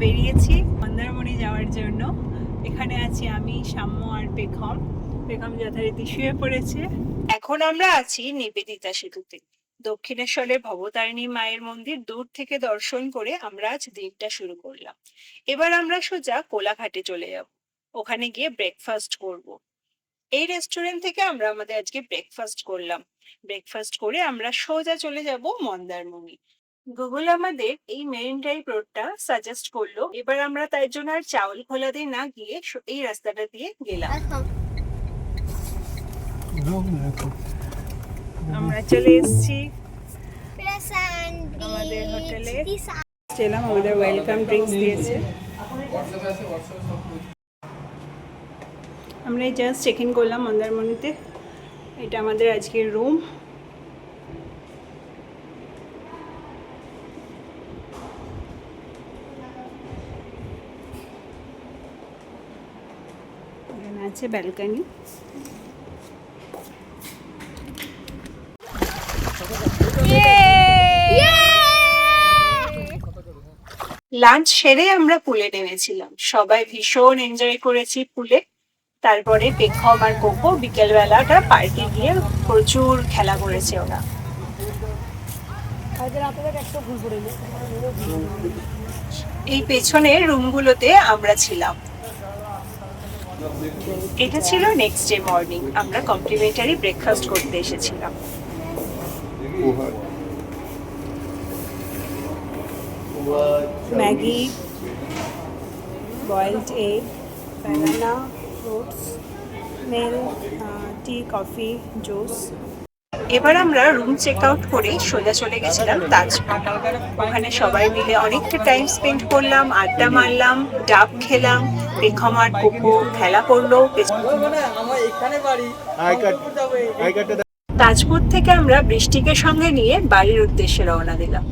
বেরিয়েছি মন্দারমণি যাওয়ার জন্য। এখানে আছি আমি সাম্য আর পেখম। পেখম যথারীতি শুয়ে পড়েছে। এখন আমরা আছি নিবেদিতা সেতুতে। দক্ষিণেশ্বরের ভবতারিণী মায়ের মন্দির দূর থেকে দর্শন করে আমরা আজ দিনটা শুরু করলাম। এবার আমরা সোজা কোলাঘাটে চলে যাব। ওখানে গিয়ে ব্রেকফাস্ট করব। এই রেস্টুরেন্ট থেকে আমরা আমাদের আজকে ব্রেকফাস্ট করলাম। ব্রেকফাস্ট করে আমরা সোজা চলে যাব মন্দারমণি। গুগল আমাদের এই মেরিন ড্রাইভ রোডটা সাজেস্ট করল। এবার আমরা তাই জন্য আর চাউল খোলা দিয়ে না গিয়ে এই রাস্তাটা দিয়ে গেলাম। আমরা চলে এসেছি আমাদের হোটেলে ছিলাম আমাদের ওয়েলকাম ড্রিঙ্কস দিয়েছে। আমরা জাস্ট চেক ইন করলাম মন্দারমণিতে। এটা আমাদের আজকের রুম এখানে আছে ব্যালকানি লাঞ্চ সেরে আমরা পুলে নেমেছিলাম। সবাই ভীষণ এনজয় করেছি পুলে। তারপরে পেখম আর কোকো বিকেল বেলাটা পার্কে গিয়ে প্রচুর খেলা করেছে ওরা। এই পেছনের রুমগুলোতে আমরা ছিলাম। এটা ছিল নেক্সট ডে মর্নিং আমরা কমপ্লিমেন্টারি ব্রেকফাস্ট করতে এসেছিলাম। Maggi boiled egg banana fruits milk tea coffee juice এবার আমরা রুম চেক আউট করে সোজা চলে গেছিলাম তাজমহল ওখানে সবাই মিলে অনেকটা টাইম স্পেন্ড করলাম, আড্ডা মারলাম, ডাব খেলাম। আর কোকো খেলা করল। তাজপুর থেকে আমরা বৃষ্টিকে সঙ্গে নিয়ে বাড়ির উদ্দেশ্যে রওনা দিলাম।